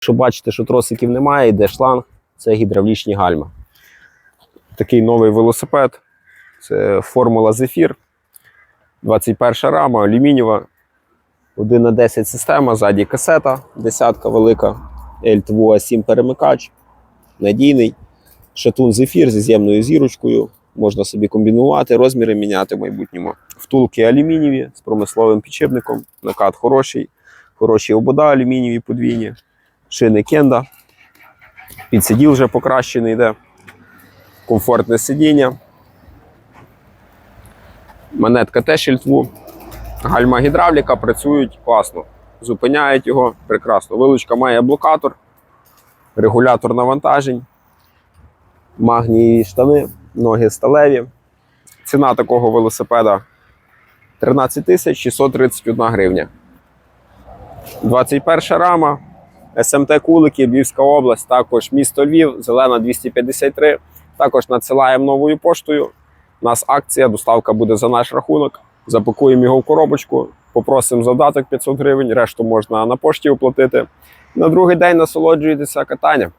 Якщо бачите, що тросиків немає, йде шланг, це гідравлічні гальма. Такий новий велосипед. Це формула Zephyr. 21 рама, алюмінієва. 1 на 10 система, ззаді касета, десятка велика, L2 7 перемикач, надійний. Шатун Zephyr зі з'ємною зірочкою. Можна собі комбінувати, розміри міняти в майбутньому. Втулки алюмінієві з промисловим підшипником, накат хороший, хороші обода алюмінієві подвійні, шини кенда. Підсиділ вже покращений йде. Комфортне сидіння. Манетка теж L2. Гальма гідравліка працюють класно. Зупиняють його прекрасно. Вилучка має блокатор, регулятор навантажень, магнієві штани, ноги сталеві. Ціна такого велосипеда 13 631 гривня. 21 рама, СМТ Кулики, Львівська область, також місто Львів, зелена 253. Також надсилаємо новою поштою. У нас акція, доставка буде за наш рахунок. Запакуємо його в коробочку, попросимо задаток 500 гривень, решту можна на пошті оплатити. На другий день насолоджуєтеся катанням.